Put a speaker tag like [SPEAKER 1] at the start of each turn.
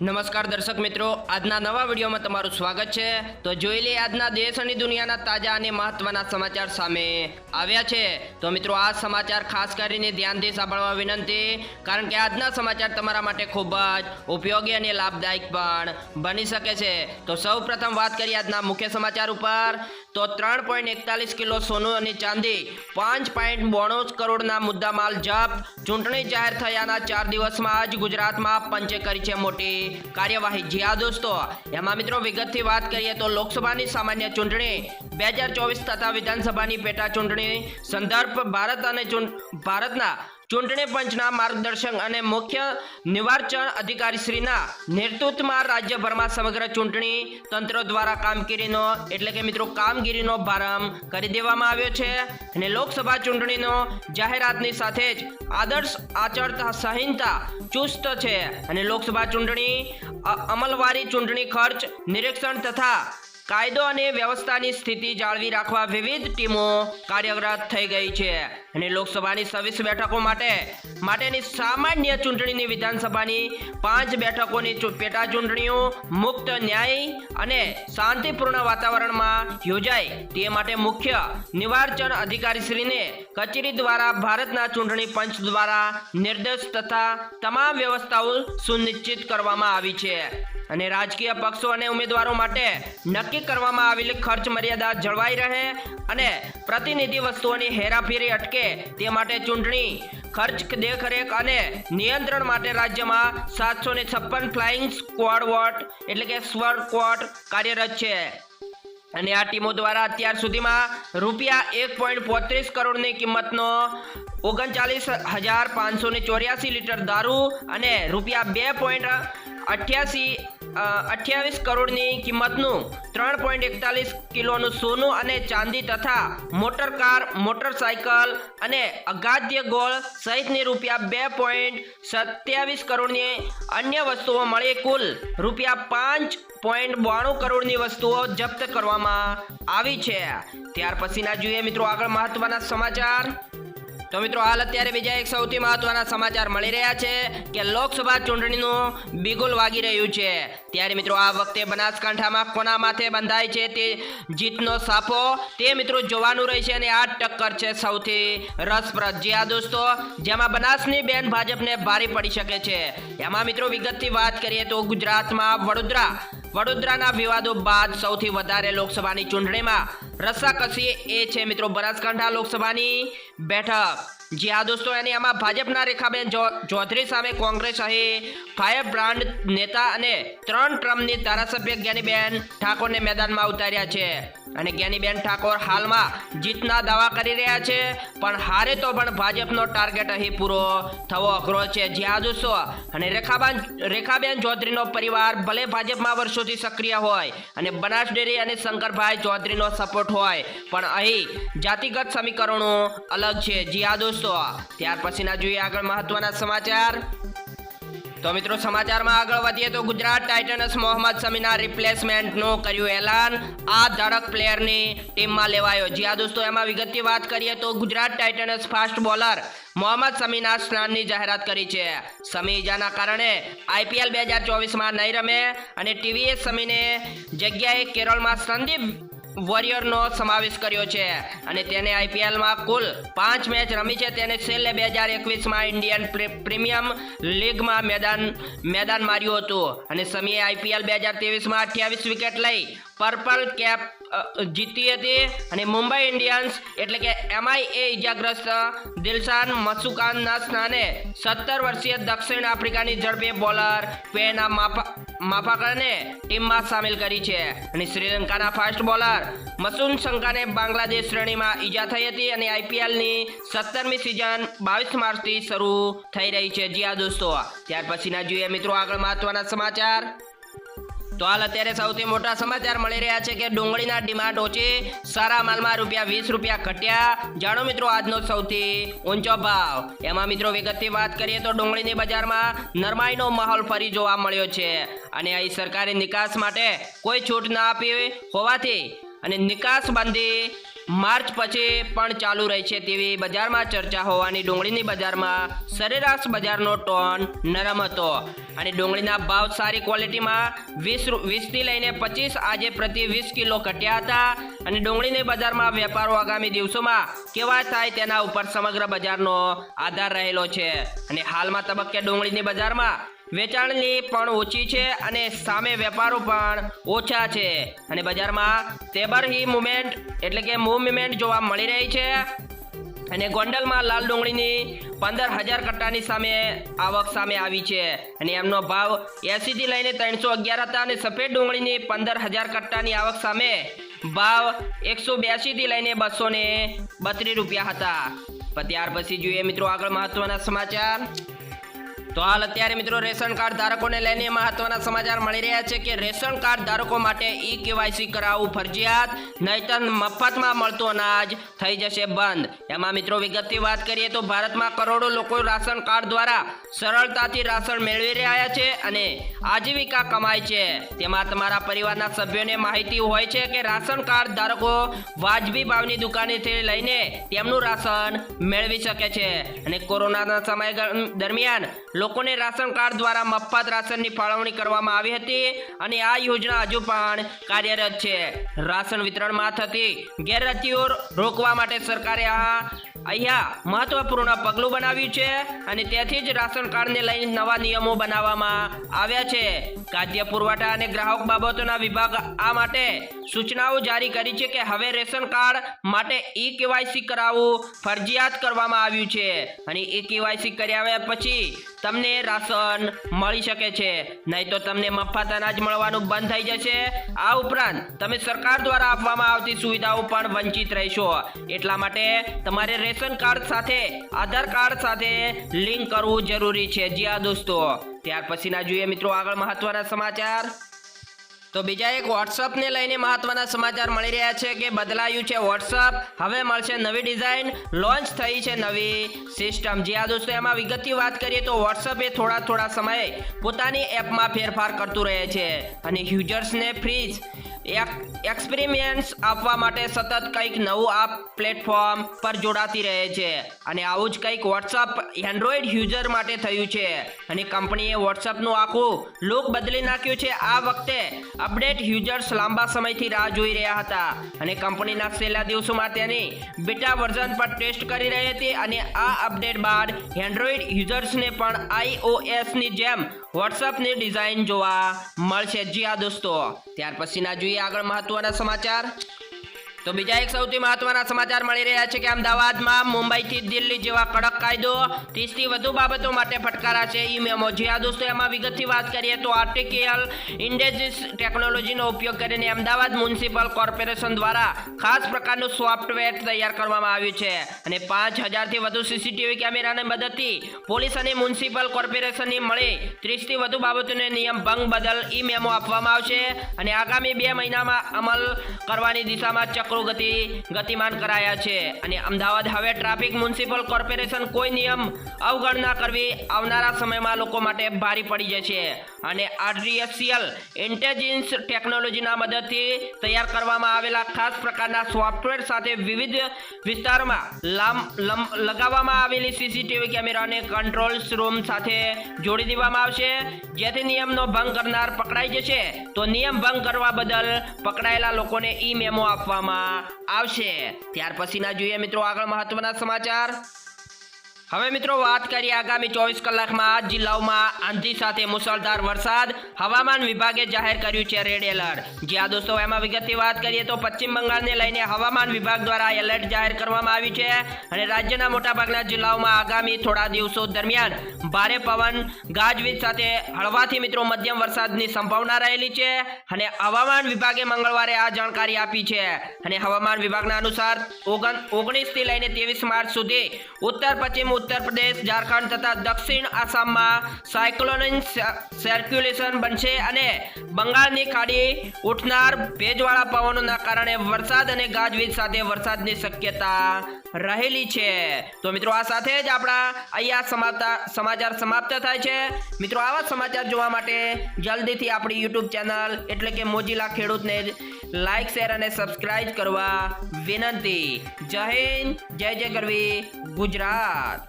[SPEAKER 1] નમસ્કાર દર્શક મિત્રો, આજના નવા વિડીયોમાં તમારું સ્વાગત છે. તો જોઈ લઈએ આજના દેશ અને દુનિયાના તાજા અને મહત્વના સમાચાર સામે આવ્યા છે. તો મિત્રો, આ સમાચાર ખાસ કરીને ધ્યાનથી સાંભળવા વિનંતી, કારણ કે આજના સમાચાર તમારા માટે ખૂબ જ ઉપયોગી અને લાભદાયક પણ બની શકે છે. તો સૌ પ્રથમ વાત કરીએ આજના મુખ્ય સમાચાર ઉપર. તો ત્રણ પોઈન્ટ એકતાલીસ કિલો સોનું અને ચાંદી, પાંચ પોઈન્ટ બોણું કરોડના મુદ્દામાલ જપ્ત. ચૂંટણી જાહેર થયાના ચાર દિવસમાં જ ગુજરાતમાં પંચે કરી છે મોટી. કાર્યવાહી જી હા દોસ્તો. એમાં મિત્રો વિગતથી વાત કરીએ તો લોકસભાની સામાન્ય ચૂંટણી, બે હજાર ચોવીસ તથા વિધાનસભાની પેટા ચૂંટણી, સંદર્ભ ભારત અને ભારતના ચૂંટણી પંચના માર્ગદર્શન અને મુખ્ય નિવારચન અધિકારીશ્રીના નેતૃત્વમાં રાજ્યભરમાં સમગ્ર ચૂંટણી તંત્ર દ્વારા કામગીરીનો, એટલે કે મિત્રો કામગીરીનો પ્રારંભ કરી દેવામાં આવ્યો છે. અને લોકસભા ચૂંટણીનો જાહેરાતની સાથે જ આદર્શ આચરતા સંહિતા ચુસ્ત છે. અને લોકસભા ચૂંટણી અમલવારી ચૂંટણી ખર્ચ, નિરીક્ષણ તથા કાયદો અને વ્યવસ્થાની સ્થિતિ જાળવી રાખવા વિવિધ ટીમો કાર્યરત થઈ ગઈ છે. અને લોકસભાની છવ્વીસ બેઠકો માટે, માટેની સામાન્ય ચૂંટણીની વિધાનસભાની પાંચ બેઠકોની પેટા ચૂંટણીઓ, મુક્ત ન્યાય અને શાંતિપૂર્ણ વાતાવરણમાં યોજાય તે માટે મુખ્ય નિવારચન અધિકારીશ્રીને કચેરી દ્વારા ભારતના ચૂંટણી પંચ દ્વારા નિર્દેશ તથા તમામ વ્યવસ્થાઓ સુનિશ્ચિત કરવામાં આવી છે. અને રાજકીય પક્ષો અને ઉમેદવારો માટે નક્કી કરવામાં આવેલી ખર્ચ મર્યાદા જળવાઈ રહે અને પ્રતિનિધિ વસ્તુઓની હેરાફેરી અટકે તે માટે ચૂંટણી, ખર્ચ દેખરેખ અને નિયંત્રણ માટે રાજ્યમાં સાતસો ને છપ્પન ફ્લાઇંગ સ્ક્વોડ વોટ એટલે કે સ્વર કોટ કાર્યરત છે. અને આ ટીમો દ્વારા અત્યાર સુધીમાં રૂપિયા એક પોઈન્ટ પોત્રીસ કરોડની કિંમતનો ઓગણચાલીસ હજાર પાંચસો ચોર્યાસી લીટર દારૂ અને રૂપિયા બે પોઈન્ટ અઠ્યાસી અઠ્યાવીસ કરોડની કિંમતનું ત્રણ પોઈન્ટ એકતાલીસ કિલોનું સોનું અને ચાંદી તથા મોટર કાર, મોટરસાયકલ અને અગાધ્ય ગોળ સહિતની રૂપિયા બે પોઈન્ટ સત્યાવીસ કરોડની અન્ય વસ્તુઓ મળી. કુલ રૂપિયા પાંચ પોઈન્ટ બાણું કરોડની વસ્તુઓ જપ્ત કરવામાં આવી છે. ત્યાર પછીના જોઈએ મિત્રો આગળ મહત્વના સમાચાર. તો મિત્રો હાલ અત્યારે બીજા એક સૌથી મહત્વના સમાચાર મળી રહ્યા છે કે લોકસભા ચૂંટણીનું બિગુલ વાગી રહ્યું છે. ત્યારે મિત્રો આ વખતે બનાસકાંઠામાં કોના માથે બંધાય છે તે જીતનો સાફો તે મિત્રો જોવાનું રહેશે અને આ ટક્કર છે સૌથી રસપ્રદ. જી આ દોસ્તો, જેમાં બનાસની બેન ભાજપને ભારે પડી શકે છે. એમાં મિત્રો વિગતથી વાત કરીએ તો ગુજરાતમાં વડોદરા વડોદરાના વિવાદો બાદ સૌથી વધારે લોકસભાની ચૂંટણીમાં રસાકસી એ છે મિત્રો બનાસકાંઠા લોકસભાની બેઠક. જી હા દોસ્તો એની આમાં ભાજપના રેખાબેન ચૌધરી સામે કોંગ્રેસ અહીં ફાયર બ્રાન્ડ નેતા અને ત્રણ ટ્રમ્પની ધારાસભ્ય જ્ઞાનીબેન ઠાકોરને મેદાનમાં ઉતાર્યા છે. અને જ્ઞાનીબેન ઠાકોર હાલમાં જીતના દાવા કરી રહ્યા છે, પણ હારે તો પણ ભાજપનો ટાર્ગેટ અહીં પૂરો થવો અઘરો છે. જી હા દોસ્તો, અને રેખાબેન રેખાબેન ચૌધરીનો પરિવાર ભલે ભાજપમાં વર્ષોથી સક્રિય હોય, અને બનાસ ડેરી અને શંકરભાઈ ચૌધરીનો સપોર્ટ હોય, પણ અહીં જાતિગત સમીકરણો અલગ છે. જી હા દોસ્તો ત્યાર પછીના જોઈએ આગળ મહત્વના સમાચાર. તો મિત્રો, સમાચારમાં આગળ વધીએ તો ગુજરાત ટાઇટન્સ મોહમ્મદ સમીના રિપ્લેસમેન્ટનું કર્યું એલાન. આ ધડક પ્લેયરની ટીમમાં લેવાયો. જી આ દોસ્તો, એમાં વિગતની વાત કરીએ તો Gujarat titans fast bowler Mohammad શમીના સ્નાનની જાહેરાત કરી છે. શમી ઇજાના કારણે આઈપીએલ બે હજાર ચોવીસમાં નહીં રમે અને ટીવીએસ શમીને જગ્યાએ કેરળમાં સંદીપ વોરિયરનો સમાવેશ કર્યો છે અને તેને આઈપીએલમાં કુલ પાંચ મેચ રમી છે. તેને છેલ્લે બે હજાર એકવીસમાં ઇન્ડિયન પ્રી- પ્રીમિયમ લીગમાં મેદાન મેદાન માર્યું હતું. અને સમીએ આઈપીએલ બે હજાર ત્રેવીસમાં અઠ્યાવીસ વિકેટ લઈ પર્પલ કેપ જીતી હતી. અને મુંબઈ ઇન્ડિયન્સ એટલે કે એમઆઈ એ ઇજાગ્રસ્ત દિલશાન મસુકાનના સ્થાને સત્તર વર્ષીય દક્ષિણ આફ્રિકાની ઝડપે બોલર, પેના માફા માફાકાને ટીમમાં સામેલ કરી છે. અને શ્રીલંકાના ફાસ્ટ બોલર મસુન શંકાને બાંગ્લાદેશ શ્રેણીમાં ઈજા થઈ હતી અને આઈપીએલની સત્તરમી સિઝન બાવીસ માર્ચથી શરૂ થઈ રહી છે. જી આ દોસ્તો, ત્યાર પછીના જોઈએ મિત્રો આગળ મહત્વના સમાચાર. તો હાલ અત્યારે સૌથી મોટા સમાચાર મળી રહ્યા છે કે ડુંગળીના ડિમાન્ડ ઓછી સારા માલમાં રૂપિયા વીસ રૂપિયા ઘટ્યા. જાણો મિત્રો આજનો સૌથી ઊંચો ભાવ. એમાં મિત્રો વિગતથી વાત કરીએ તો ડુંગળીની બજારમાં નરમાઈનો માહોલ ફરી જોવા મળ્યો છે. અને અહીં સરકારે નિકાસ માટે કોઈ છૂટ ના આપી હોવાથી અને નિકાસ બંધી માર્ચ પછી પણ ચાલુ રહી છે તેવી બજારમાં ચર્ચા હોવાની ડુંગળીની બજારમાં સરેરાશ બજારનો ટોન નરમ હતો. અને ડુંગળીના ભાવ સારી ક્વોલિટીમાં વીસ વીસથી લઈને પચીસ આજે પ્રતિ વીસ કિલો ઘટ્યા હતા. અને ડુંગળીની બજારમાં વેપારો આગામી દિવસોમાં કેવા થાય તેના ઉપર સમગ્ર બજારનો આધાર રહેલો છે. અને હાલમાં તબક્કે ડુંગળીની બજારમાં વેચાણની પણ ઓછી છે અને સામે વેપારો પણ ઓછા છે. અને બજારમાં તેબર હી મુવમેન્ટ એટલે કે મૂવમેન્ટ જોવા મળી રહી છે. અને ગોંડલમાં લાલ ડુંગળીની પંદર હજાર કટ્ટાની સામે આવક સામે આવી છે. અને એમનો ભાવ એસીથી લઈને ત્રણસો અગિયાર હતા અને સફેદ ડુંગળીની પંદર હજાર કટ્ટાની આવક સામે ભાવ એકસો બ્યાસીથી લઈને બસો ને બત્રીસ રૂપિયા હતા. ત્યાર પછી જોઈએ મિત્રો આગળ મહત્વના સમાચાર. તો હાલ અત્યારે મિત્રો રેશન કાર્ડ ધારકોને લઈને મહત્વના સમાચાર મળી રહ્યા છે કે રેશન કાર્ડ ધારકો માટે ઈ કેવાયસી કરાવવું ફરજિયાત, નહીતર મફતમાં મળતો અનાજ થઈ જશે બંધ. એમાં મિત્રો વિગતથી વાત કરીએ તો ભારતમાં કરોડો લોકો રાશન કાર્ડ દ્વારા સરળતાથી રાશન મેળવી રહ્યા છે અને આજીવિકા કમાય છે. તેમાં તમારા પરિવારના સભ્યોને માહિતી હોય છે કે રાશન કાર્ડ ધારકો વાજબી ભાવની દુકાનેથી લઈને તેમનું રાશન મેળવી શકે છે. અને કોરોનાના સમય દરમિયાન લોકોને રાશન કાર્ડ દ્વારા મફત રાશનની ફાળવણી કરવામાં આવી હતી અને આ યોજના હજુ પણ કાર્યરત છે. રાશન વિતરણમાં થતી ગેરરીતિઓ રોકવા માટે સરકારે આ અહીંયા મહત્વપૂર્ણ પગલું બનાવ્યું છે અને તેથી જ રાશન કાર્ડને લઈને નવા નિયમો બનાવવામાં આવ્યા છે. ખાદ્ય પુરવઠા અને ગ્રાહક બાબતોના વિભાગ આ માટે સૂચનાઓ જારી કરી છે કે હવે રેશન કાર્ડ માટે ઈ કેવાયસી કરાવવું ફરજિયાત કરવામાં આવ્યું છે અને ઈ કેવાયસી કર્યા પછી તમને રાશન મળી શકે છે. નહીં તો તમને મફત અનાજ મળવાનું બંધ થઈ જશે. આ ઉપરાંત તમે સરકાર દ્વારા આપવામાં આવતી સુવિધાઓ પણ વંચિત રહેશો. એટલા માટે તમારે રેશન કાર્ડ સાથે, આધાર કાર્ડ સાથે લિંક કરવું જરૂરી છે. જી હા દોસ્તો. ત્યાર પછીના જોઈએ મિત્રો આગળ મહત્વના સમાચાર. તો બીજા એક વોટ્સઅપને લઈને મહત્વના સમાચાર મળી રહ્યા છે કે બદલાયું છે વોટ્સઅપ હવે મળશે નવી ડિઝાઇન. લોન્ચ થઈ છે નવી સિસ્ટમ. જે આ દોસ્તો, એમાં વિગતથી વાત કરીએ તો વોટ્સઅપ એ થોડા થોડા સમયે પોતાની એપમાં ફેરફાર કરતું રહે છે. અને યુઝર્સને ફ્રીજ એક્સપેરિમેન્ટ્સ આપવા માટે સતત કંઈક નવું આ પ્લેટફોર્મ પર જોડાતી રહે છે. અને આવું જ કંઈક વોટ્સઅપ એન્ડ્રોઈડ યુઝર માટે થયું છે. અને કંપનીએ વોટ્સઅપનું આખું લુક બદલી નાખ્યું છે. આ વખતે અપડેટ યુઝર્સ લાંબા સમયથી રાહ જોઈ રહ્યા હતા. અને કંપનીના છેલ્લા દિવસોમાં તેની બીટા વર્ઝન પર ટેસ્ટ કરી રહી હતી. અને આ અપડેટ બાદ એન્ડ્રોઈડ યુઝર્સને પણ આઈઓએસની જેમ વોટ્સઅપની ડિઝાઇન જોવા મળશે. જી આ દોસ્તો. ત્યાર પછીના જોઈએ આગળ મહત્વના સમાચાર. તો બીજા એક સૌથી મહત્વના સમાચાર મળી રહ્યા છે કે અમદાવાદમાં મુંબઈથી દિલ્હી જેવા કડક કાયદો ત્રીસથી વધુ બાબતો માટે ફટકારા છે. E memo. જે આ દોસ્તો, એમાં વિગતથી વાત કરીએ તો આર્ટિકિયલ ઇન્ડેજીસ ટેકનોલોજીનો ઉપયોગ કરીને અમદાવાદ મ્યુનિસિપલ કોર્પોરેશન દ્વારા ખાસ પ્રકારનું સોફ્ટવેર તૈયાર કરવામાં આવ્યું છે. અને પાંચ હજારથી વધુ સીસીટીવી કેમેરાની મદદથી પોલીસ અને મ્યુનિસિપલ કોર્પોરેશનની મળી ત્રીસથી વધુ બાબતોને નિયમ ભંગ બદલ ઈ મેમો આપવામાં આવશે. અને આગામી બે મહિનામાં અમલ કરવાની દિશામાં ચક્રો ગતિ ગતિમાન કરાયા છે. અને અમદાવાદ હવે ટ્રાફિક મ્યુનિસિપલ કોર્પોરેશન કોઈ નિયમ અવગણના કરવી આવનારા સમયમાં લોકો માટે ભારી પડી જશે અને આર્ટિફિશિયલ ઇન્ટેલિજન્સ ટેકનોલોજીના મદદથી તૈયાર કરવામાં આવેલા ખાસ પ્રકારના સોફ્ટવેર સાથે વિવિધ વિસ્તારોમાં લગાવવામાં આવેલી સીસીટીવી કેમેરાને કંટ્રોલ રૂમ સાથે જોડી દેવામાં આવશે. જેથી નિયમનો ભંગ કરનાર પકડાઈ જશે. તો નિયમ ભંગ કરવા બદલ પકડાયેલા લોકોને ઈ મેમો આપવામાં આવશે. ત્યાર પછીના જોઈએ મિત્રો આગળ મહત્વના સમાચાર. હવે મિત્રો વાત કરીએ આગામી ચોવીસ કલાકમાં આ જિલ્લાઓમાં આંધી સાથે મુસળધાર વરસાદ હવામાન વિભાગે જાહેર કર્યું છે રેડ એલર્ટ. જ્યાં દોસ્તો, એમાં વિગતથી વાત કરીએ તો પશ્ચિમ બંગાળને લઈને હવામાન વિભાગ દ્વારા એલર્ટ જાહેર કરવામાં આવ્યું છે અને રાજ્યના મોટાભાગના જિલ્લાઓમાં આગામી થોડા દિવસો દરમિયાન ભારે પવન, ગાજવીજ સાથે હળવાથી મિત્રો મધ્યમ વરસાદની સંભાવના રહેલી છે અને હવામાન વિભાગે મંગળવારે આ જાણકારી આપી છે. અને હવામાન વિભાગના અનુસાર ઓગણ ઓગણીસથી લઈને ત્રેવીસ માર્ચ સુધી ઉત્તર પશ્ચિમ ઉત્તર પ્રદેશ ઝારખંડ તથા દક્ષિણ આસામમાં સાયક્લોનિક સર્ક્યુલેશન બનશે અને બંગાળની ખાડી ઉઠનાર ભેજવાળા પવનોના કારણે વરસાદ અને ગાજવીજ સાથે વરસાદની શક્યતા રહેલી છે. તો મિત્રો, આ સાથે જ આપણા અહીંયા સમાતા સમાચાર સમાપ્ત થાય છે. મિત્રો, આવા સમાચાર જોવા માટે જલ્દીથી આપણી યુટ્યુબ ચેનલ એટલે કે મોજીલા ખેડૂતને લાઈક, શેર અને સબસ્ક્રાઇબ કરવા વિનંતી. જય હિન્દ, જય જય ગરવી, ગુજરાત.